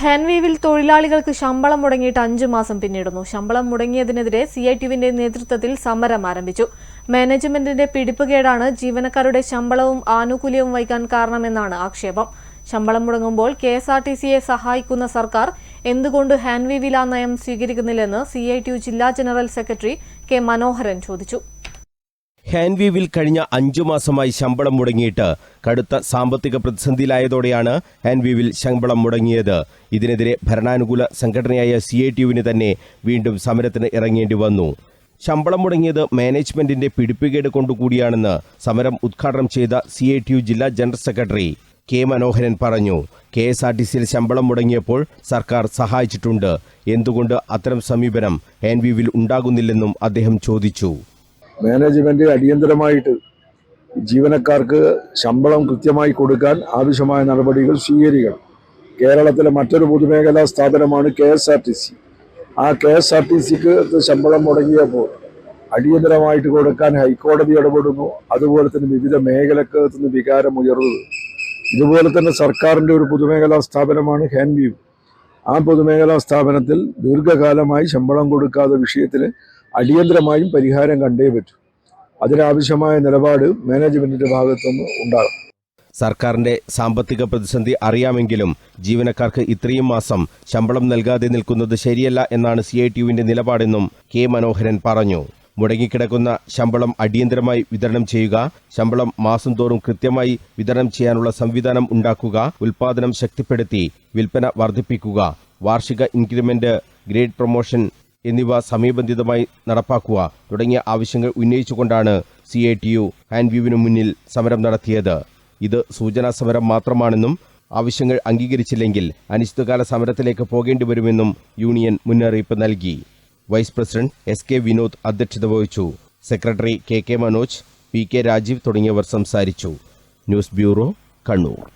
ഹാൻവീവിൽ തൊഴിലാളികൾക്ക് ശമ്പളം മുടങ്ങിയിട്ട് അഞ്ചു മാസം പിന്നിടുന്നു. ശമ്പളം മുടങ്ങിയതിനെതിരെ സി ഐ ടിയുവിന്റെ നേതൃത്വത്തിൽ സമരം ആരംഭിച്ചു. മാനേജ്മെന്റിന്റെ പിടിപ്പുകേടാണ് ജീവനക്കാരുടെ ശമ്പളവും ആനുകൂല്യവും വൈകാൻ കാരണമെന്നാണ് ആക്ഷേപം. ശമ്പളം മുടങ്ങുമ്പോൾ കെ എസ് ആർ ടി സിയെ സഹായിക്കുന്ന സർക്കാർ എന്തുകൊണ്ട് ഹാൻവീവിൽ ആ നയം സ്വീകരിക്കുന്നില്ലെന്ന് സി ഐ ടി യു ജില്ലാ ജനറൽ സെക്രട്ടറി കെ മനോഹരൻ ചോദിച്ചു. ഹാൻവീവിൽ കഴിഞ്ഞ അഞ്ചു മാസമായി ശമ്പളം മുടങ്ങിയിട്ട് കടുത്ത സാമ്പത്തിക പ്രതിസന്ധിയിലായതോടെയാണ് ഹാൻവീവിൽ ശമ്പളം മുടങ്ങിയത്. ഇതിനെതിരെ ഭരണാനുകൂല സംഘടനയായ സി ഐ ടി യുവിന് തന്നെ വീണ്ടും സമരത്തിന് ഇറങ്ങേണ്ടി വന്നു. ശമ്പളം മുടങ്ങിയത് മാനേജ്മെന്റിന്റെ പിടിപ്പുകേട് കൊണ്ടുകൂടിയാണെന്ന് സമരം ഉദ്ഘാടനം ചെയ്ത സി ഐ ടി യു ജില്ലാ ജനറൽ സെക്രട്ടറി കെ മനോഹരൻ പറഞ്ഞു. കെ എസ് ആർ ടി സിയിൽ ശമ്പളം മുടങ്ങിയപ്പോൾ സർക്കാർ സഹായിച്ചിട്ടുണ്ട്. എന്തുകൊണ്ട് അത്തരം സമീപനം ഹാൻവീവിൽ ഉണ്ടാകുന്നില്ലെന്നും അദ്ദേഹം ചോദിച്ചു. മാനേജ്മെന്റ് അടിയന്തരമായിട്ട് ജീവനക്കാർക്ക് ശമ്പളം കൃത്യമായി കൊടുക്കാൻ ആവശ്യമായ നടപടികൾ സ്വീകരിക്കണം. കേരളത്തിലെ മറ്റൊരു പൊതുമേഖലാ സ്ഥാപനമാണ് K S R T C. ആ കെ എസ് ആർ ടി സിക്ക് ശമ്പളം മുടങ്ങിയപ്പോൾ അടിയന്തരമായിട്ട് കൊടുക്കാൻ ഹൈക്കോടതി ഇടപെടുന്നു. അതുപോലെ തന്നെ വിവിധ നിന്ന് വികാരം ഉയർന്നത്. ഇതുപോലെ തന്നെ സർക്കാരിന്റെ ഒരു പൊതുമേഖലാ സ്ഥാപനമാണ് ഹാൻവ്യൂ ആ പൊതുമേഖലാ സ്ഥാപനത്തിൽ ദീർഘകാലമായി ശമ്പളം കൊടുക്കാത്ത വിഷയത്തിന് അടിയന്തരമായും പരിഹാരം കണ്ടേ പറ്റൂ. അതിനാവശ്യമായ നിലപാട് മാനേജ്മെന്റിന്റെ ഭാഗത്തുനിന്ന് ഉണ്ടാകും സർക്കാരിന്റെ സാമ്പത്തിക പ്രതിസന്ധി അറിയാമെങ്കിലും ജീവനക്കാർക്ക് ഇത്രയും മാസം ശമ്പളം നൽകാതെ നിൽക്കുന്നത് ശരിയല്ല എന്നാണ് സി ഐ ടി യുവിന്റെ നിലപാടെന്നും കെ മനോഹരൻ പറഞ്ഞു. മുടങ്ങിക്കിടക്കുന്ന ശമ്പളം അടിയന്തരമായി വിതരണം ചെയ്യുക ശമ്പളം മാസം തോറും കൃത്യമായി വിതരണം ചെയ്യാനുള്ള സംവിധാനം ഉണ്ടാക്കുക ഉൽപാദനം ശക്തിപ്പെടുത്തി വിൽപ്പന വർദ്ധിപ്പിക്കുക വാർഷിക ഇൻക്രിമെന്റ് ഗ്രേഡ് പ്രൊമോഷൻ എന്നിവ സമയബന്ധിതമായി നടപ്പാക്കുക തുടങ്ങിയ ആവശ്യങ്ങൾ ഉന്നയിച്ചുകൊണ്ടാണ് സി ഐ ടി യു ഹാൻഡ്വ്യൂവിനു മുന്നിൽ സമരം നടത്തിയത്. ഇത് സൂചനാ സമരം മാത്രമാണെന്നും ആവശ്യങ്ങൾ അംഗീകരിച്ചില്ലെങ്കിൽ അനിശ്ചിതകാല സമരത്തിലേക്ക് പോകേണ്ടി വരുമെന്നും യൂണിയൻ മുന്നറിയിപ്പ് നൽകി. Vice president S K Vinod അധ്യക്ഷത വഹിച്ചു. Secretary K K Manoj P K Rajeev തുടങ്ങിയവർ സംസാരിച്ചു. News bureau Kannur.